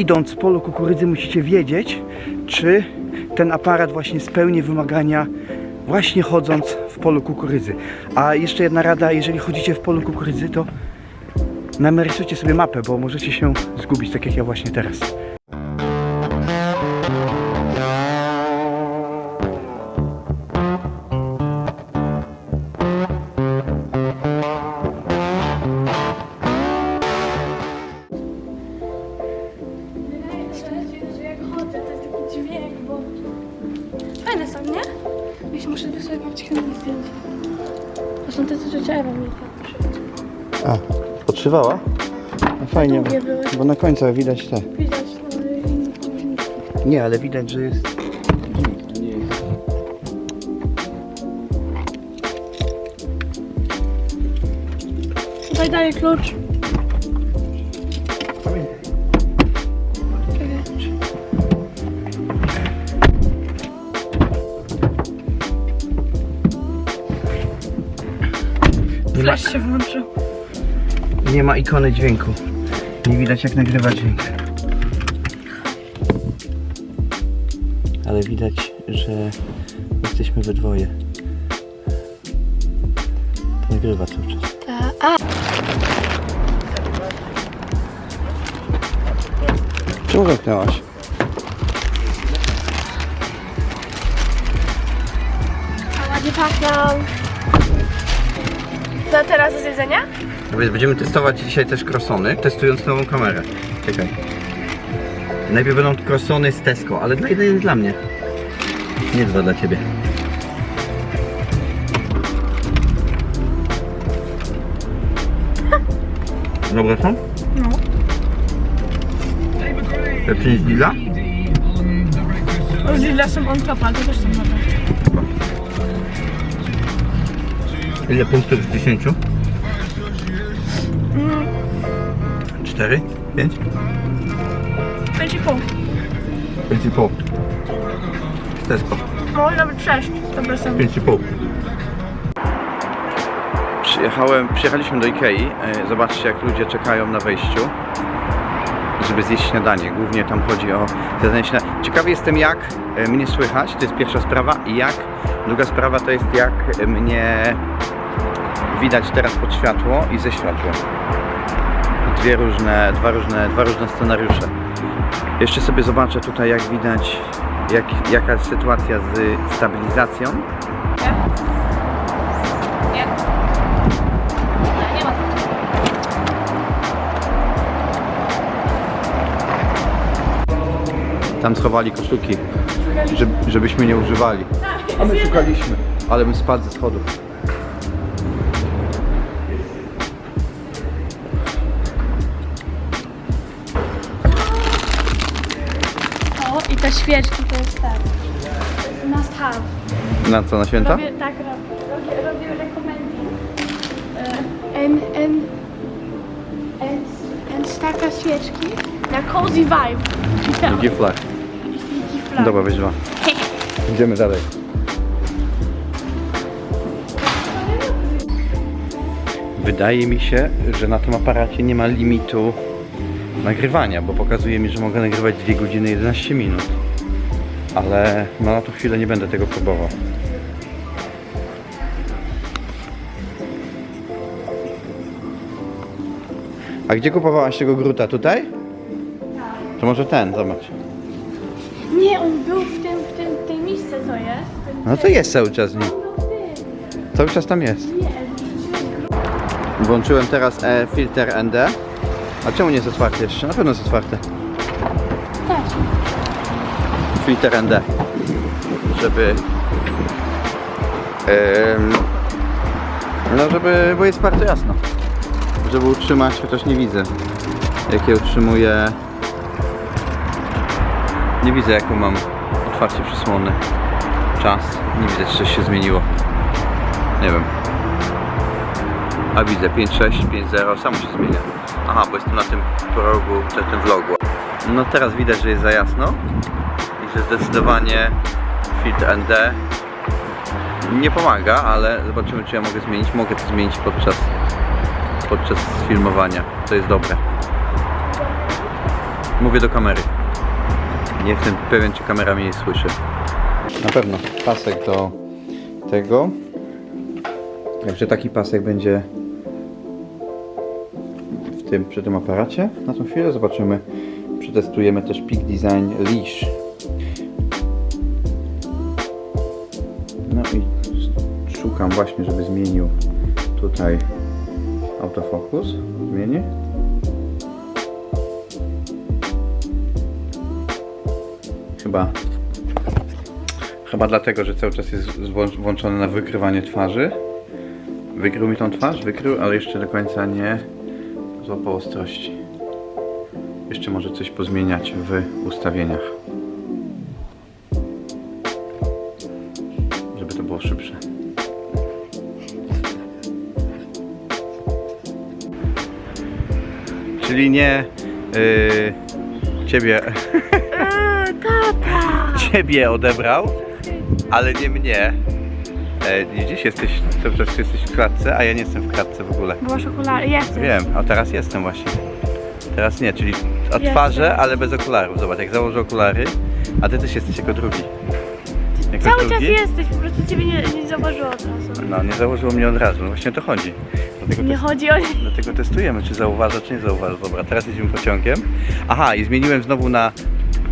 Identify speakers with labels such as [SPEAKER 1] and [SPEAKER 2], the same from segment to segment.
[SPEAKER 1] idąc z polu kukurydzy musicie wiedzieć, czy ten aparat właśnie spełni wymagania właśnie chodząc w polu kukurydzy. A jeszcze jedna rada, jeżeli chodzicie w polu kukurydzy, to narysujcie sobie mapę, bo możecie się zgubić, tak jak ja właśnie teraz.
[SPEAKER 2] Dźwięk, bo... Fajne są, nie? Jeśli muszę sobie zrobić chętnie zdjęcie. To są te, co ciociara mi tak
[SPEAKER 1] A, podszywała? No fajnie,
[SPEAKER 2] Długie były.
[SPEAKER 1] bo na końcu widać te.
[SPEAKER 2] Widać no, komórniki.
[SPEAKER 1] Nie, ale widać, że jest.
[SPEAKER 2] Tutaj daję klucz.
[SPEAKER 1] Nie ma,
[SPEAKER 2] Flash się włączył.
[SPEAKER 1] nie ma ikony dźwięku. Nie widać jak nagrywa dźwięk. Ale widać, że jesteśmy we dwoje. To nagrywa cały czas.
[SPEAKER 2] A,
[SPEAKER 1] Czemu zamknęłaś?
[SPEAKER 2] ładnie pachną. To teraz do zjedzenia?
[SPEAKER 1] No więc będziemy testować dzisiaj też krosony, testując nową kamerę. Czekaj. Najpierw będą krosony z Tesco, ale dla jeden dla mnie. Nie dwa dla ciebie. Dobre są?
[SPEAKER 2] No.
[SPEAKER 1] Lepsze niż Lidla?
[SPEAKER 2] Z Lidla są on top, ale to też są dobre.
[SPEAKER 1] Ile punktów z 10?
[SPEAKER 2] Mm,
[SPEAKER 1] 4? 5?
[SPEAKER 2] 5,5.
[SPEAKER 1] 5,5. Z Tesco.
[SPEAKER 2] No, nawet 6. Dobre są.
[SPEAKER 1] 5,5. Przyjechałem, przyjechaliśmy do Ikei. E, Zobaczcie jak ludzie czekają na wejściu, żeby zjeść śniadanie. Głównie tam chodzi o zjadanie śniadania. Ciekawy jestem jak e, mnie słychać, to jest pierwsza sprawa. I jak, druga sprawa to jest jak mnie widać teraz pod światło i ze światłem. Dwie różne, dwa różne, dwa różne scenariusze. Jeszcze sobie zobaczę tutaj jak widać jak, jaka jest sytuacja z stabilizacją. Tam schowali koszulki, żeby, żebyśmy nie używali. A my szukaliśmy, ale bym spadł ze schodów.
[SPEAKER 2] Świeczki to jest tak. Must have.
[SPEAKER 1] Na co, na święta?
[SPEAKER 2] Robię, tak, robię, robię, robię recommending. Uh, and, and, and, and świeczki na cozy vibe. I
[SPEAKER 1] flag.
[SPEAKER 2] flag.
[SPEAKER 1] Dobra, weź dwa. Idziemy dalej. Wydaje mi się, że na tym aparacie nie ma limitu nagrywania, bo pokazuje mi, że mogę nagrywać 2 godziny 11 minut. Ale no, na tą chwilę nie będę tego próbował. A gdzie kupowałaś tego gruta? Tutaj? To może ten, zobacz.
[SPEAKER 2] Nie, on był w tym, w tym, tej miejsce co jest. Ten,
[SPEAKER 1] No to jest cały czas w nim.
[SPEAKER 2] W.
[SPEAKER 1] Cały czas tam jest.
[SPEAKER 2] Nie.
[SPEAKER 1] Włączyłem teraz e, filtr ND. A czemu nie jest otwarty jeszcze? Na pewno jest otwarty. Filtr ND. Żeby... no żeby... bo jest bardzo jasno. Żeby utrzymać, chociaż nie widzę. Jakie utrzymuje... Nie widzę jaką mam otwarcie przysłony. Czas. Nie widzę czy coś się zmieniło. Nie wiem. A widzę 5.6, 5.0, samo się zmienia. Aha, bo jestem na tym progu, na tym vlogu. No teraz widać, że jest za jasno zdecydowanie filtr ND nie pomaga, ale zobaczymy czy ja mogę zmienić. Mogę to zmienić podczas, podczas filmowania. To jest dobre. Mówię do kamery. Nie jestem pewien, czy kamera mnie nie słyszy. Na pewno pasek do tego. Także taki pasek będzie w tym, przy tym aparacie. Na tą chwilę zobaczymy. Przetestujemy też Peak Design Leash. Szukam właśnie, żeby zmienił tutaj autofokus. Zmieni. Chyba Chyba dlatego, że cały czas jest włączony na wykrywanie twarzy. Wykrył mi tą twarz, wykrył, ale jeszcze do końca nie złapał ostrości. Jeszcze może coś pozmieniać w ustawieniach. Czyli nie yy, ciebie. ciebie odebrał, ale nie mnie. E, widzisz, jesteś, cały czas jesteś w klatce, a ja nie jestem w klatce w ogóle.
[SPEAKER 2] Bo masz okulary. Jesteś.
[SPEAKER 1] Wiem, a teraz jestem właśnie. Teraz nie, czyli o
[SPEAKER 2] Jestem.
[SPEAKER 1] twarzy, ale bez okularów. Zobacz, jak założę okulary, a ty też jesteś jako drugi. Jako
[SPEAKER 2] Cały czas
[SPEAKER 1] drugi?
[SPEAKER 2] jesteś, po prostu ciebie nie, nie zauważyło od.
[SPEAKER 1] No, nie założyło mnie od razu, no właśnie o to chodzi. Dlatego,
[SPEAKER 2] Nie chodzi o...
[SPEAKER 1] dlatego testujemy, czy zauważa, czy nie zauważa. Dobra, teraz jedziemy pociągiem. Aha, i zmieniłem znowu na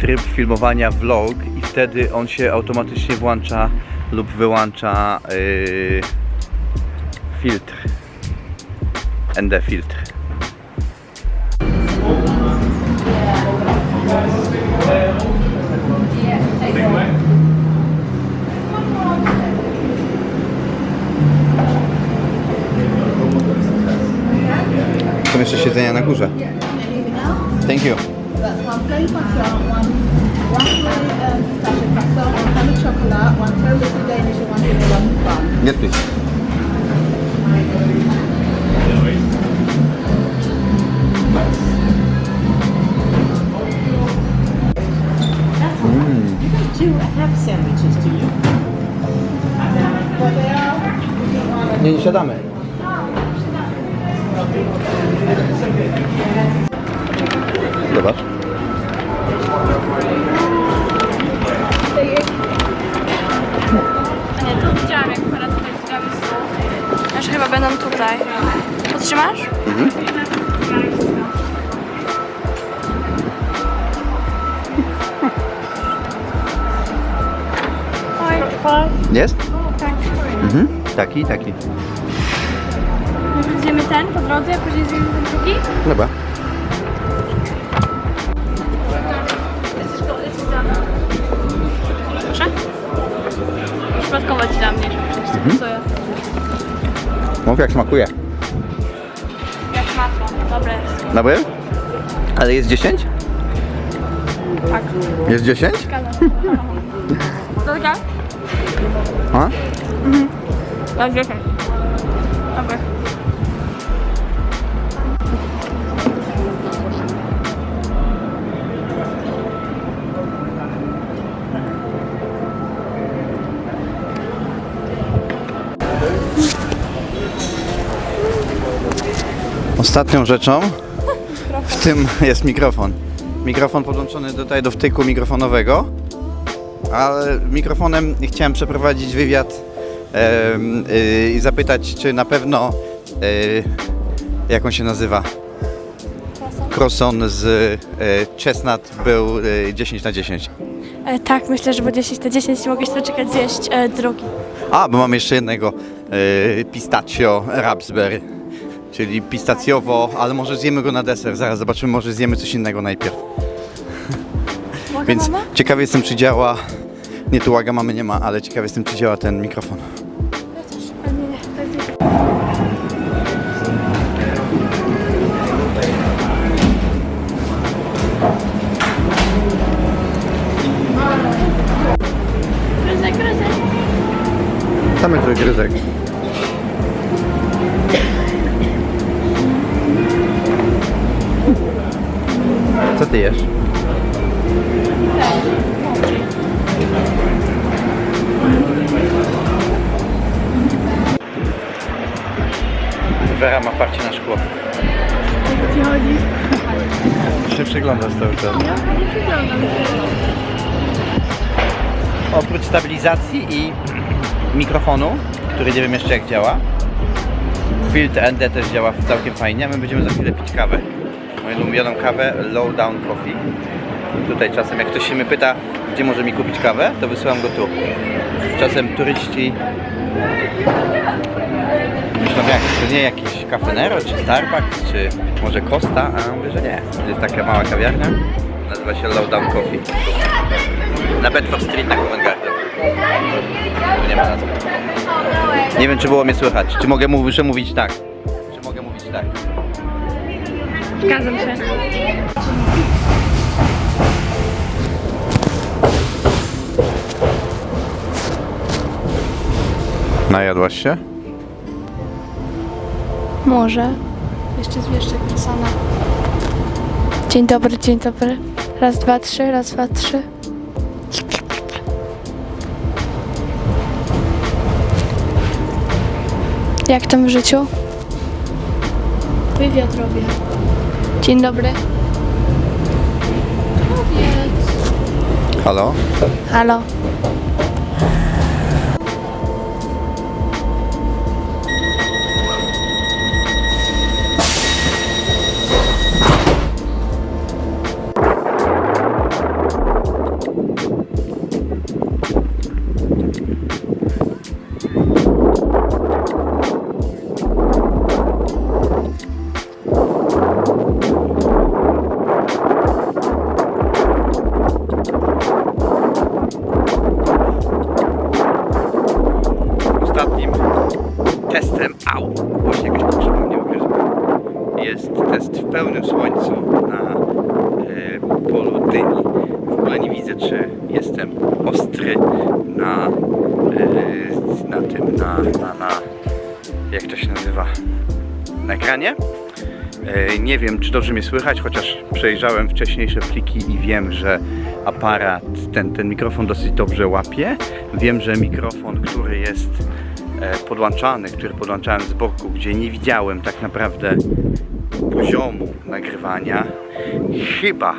[SPEAKER 1] tryb filmowania vlog i wtedy on się automatycznie włącza lub wyłącza yy, filtr. ND filtr. Są jeszcze siedzenia na górze. Thank you. Yes, please.
[SPEAKER 3] Are?
[SPEAKER 1] Nie, nie siadamy. Zobacz.
[SPEAKER 2] Nie, tu widziałam jak akurat tutaj widziałam stół. Aż chyba będą tutaj. Podtrzymasz? Oj.
[SPEAKER 1] Jest?
[SPEAKER 2] Tak.
[SPEAKER 1] Mhm. Taki, taki.
[SPEAKER 2] Ten po drodze, a później zjemy ten drugi?
[SPEAKER 1] Dobra.
[SPEAKER 2] Proszę? Przypadkowo ci dam mniejszą mhm. soję.
[SPEAKER 1] Mów jak smakuje.
[SPEAKER 2] Jak masło. Dobre jest.
[SPEAKER 1] Dobry? Ale jest 10?
[SPEAKER 2] Tak.
[SPEAKER 1] Jest 10?
[SPEAKER 2] Dobra?
[SPEAKER 1] A?
[SPEAKER 2] Tak, dziesięć. Dobre.
[SPEAKER 1] Ostatnią rzeczą w tym jest mikrofon. Mikrofon podłączony tutaj do wtyku mikrofonowego, ale mikrofonem chciałem przeprowadzić wywiad y, i zapytać, czy na pewno y, jak on się nazywa? Croissant z y, chestnut był y, 10 na 10.
[SPEAKER 2] E, tak, myślę, że będzie 10 na 10 mogę się doczekać zjeść e, drugi.
[SPEAKER 1] A, bo mam jeszcze jednego y, pistachio raspberry, czyli pistacjowo, ale może zjemy go na deser, zaraz zobaczymy, może zjemy coś innego najpierw.
[SPEAKER 2] Mogę,
[SPEAKER 1] Więc
[SPEAKER 2] mama?
[SPEAKER 1] ciekawy jestem, czy działa, nie tu łaga mamy nie ma, ale ciekawy jestem, czy działa ten mikrofon.
[SPEAKER 2] A nie, nie, tak nie.
[SPEAKER 1] Same gryzek. Co ty jesz? Wera ma parcie na szkło.
[SPEAKER 2] O co ci chodzi?
[SPEAKER 1] się przyglądasz cały czas.
[SPEAKER 2] Nie wyglądam
[SPEAKER 1] Oprócz stabilizacji i mikrofonu, który nie wiem jeszcze jak działa, filtr ND też działa całkiem fajnie, a my będziemy za chwilę pić kawę. Moją ulubioną kawę Low Down Coffee. Tutaj czasem jak ktoś się mnie pyta, gdzie może mi kupić kawę, to wysyłam go tu. Czasem turyści myślą jak, to nie jakiś Cafenero, czy Starbucks, czy może Costa, a mówię, że nie. To jest taka mała kawiarnia, nazywa się Low Down Coffee. Na Bedford Street na Covent Garden. Nie ma nazwy. Nie wiem, czy było mnie słychać. Czy mogę mu- przemówić tak? Czy mogę mówić tak?
[SPEAKER 2] Zgadzam się.
[SPEAKER 1] Najadłaś się?
[SPEAKER 2] Może. Jeszcze zwieszczek pisana. Dzień dobry, dzień dobry. Raz, dwa, trzy, raz, dwa, trzy. Jak tam w życiu? Wywiad robię. Dzień dobry.
[SPEAKER 1] Halo?
[SPEAKER 2] Halo.
[SPEAKER 1] Testem, au, właśnie jakoś mnie ugryzła. Jest test w pełnym słońcu na e, polu dyni. W ogóle nie widzę, czy jestem ostry na, e, na tym, na, na, na, jak to się nazywa, na ekranie. E, Nie wiem, czy dobrze mnie słychać, chociaż przejrzałem wcześniejsze pliki i wiem, że aparat, ten, ten mikrofon dosyć dobrze łapie. Wiem, że mikrofon, który jest e, podłączany, który podłączałem z boku, gdzie nie widziałem tak naprawdę poziomu nagrywania, chyba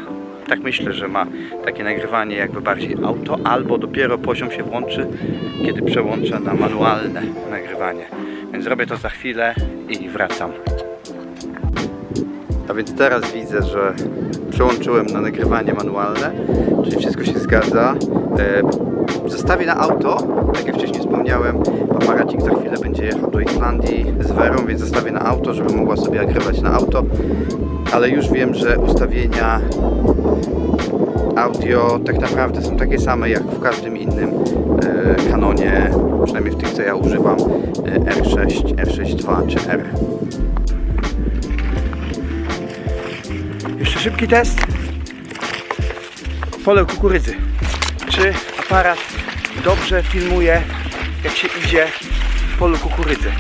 [SPEAKER 1] tak myślę, że ma takie nagrywanie jakby bardziej auto, albo dopiero poziom się włączy, kiedy przełączę na manualne nagrywanie. Więc zrobię to za chwilę i wracam. A więc teraz widzę, że przełączyłem na nagrywanie manualne, czyli wszystko się zgadza. Zostawię na auto, tak jak wcześniej wspomniałem, aparacik za chwilę będzie jechał do Islandii z Werą, więc zostawię na auto, żeby mogła sobie nagrywać na auto. Ale już wiem, że ustawienia audio tak naprawdę są takie same jak w każdym innym e, kanonie, przynajmniej w tych co ja używam, e, R6, R6.2 czy R. Jeszcze szybki test. Pole kukurydzy. Czy aparat dobrze filmuje, jak się idzie w polu kukurydzy?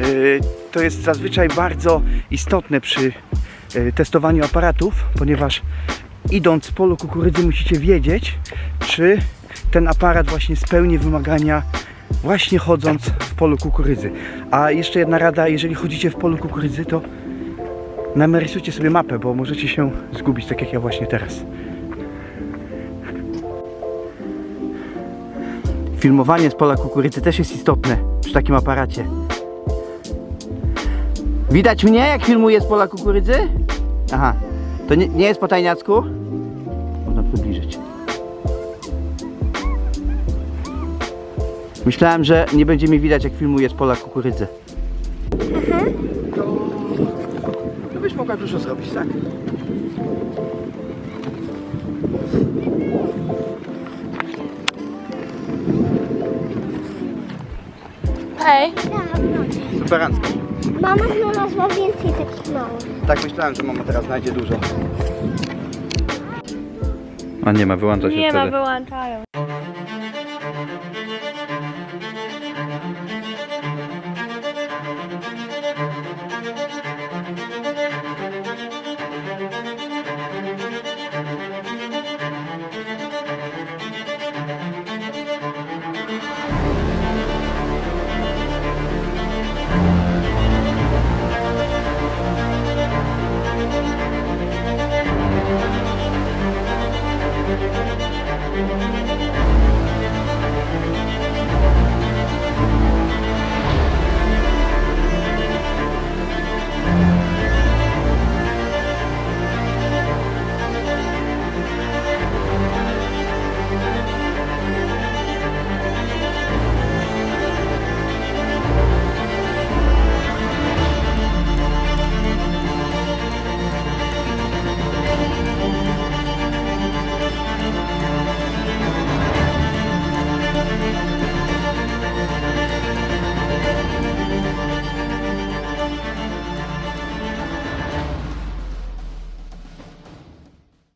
[SPEAKER 1] Yy, To jest zazwyczaj bardzo istotne przy yy, testowaniu aparatów, ponieważ idąc w polu kukurydzy musicie wiedzieć, czy ten aparat właśnie spełni wymagania właśnie chodząc w polu kukurydzy. A jeszcze jedna rada, jeżeli chodzicie w polu kukurydzy, to narysujcie sobie mapę, bo możecie się zgubić, tak jak ja właśnie teraz. Filmowanie z pola kukurydzy też jest istotne przy takim aparacie. Widać mnie, jak filmuję z pola kukurydzy? Aha, to nie, nie jest po tajniacku? Można przybliżyć. Myślałem, że nie będzie mi widać, jak filmuję z pola kukurydzy. To byś mogła dużo zrobić, tak?
[SPEAKER 2] Hej.
[SPEAKER 1] Superancko.
[SPEAKER 4] Mama znalazła więcej takich małych.
[SPEAKER 1] Tak myślałem, że mama teraz znajdzie dużo. A nie ma, wyłącza się
[SPEAKER 2] Nie ma,
[SPEAKER 1] wtedy.
[SPEAKER 2] wyłączają.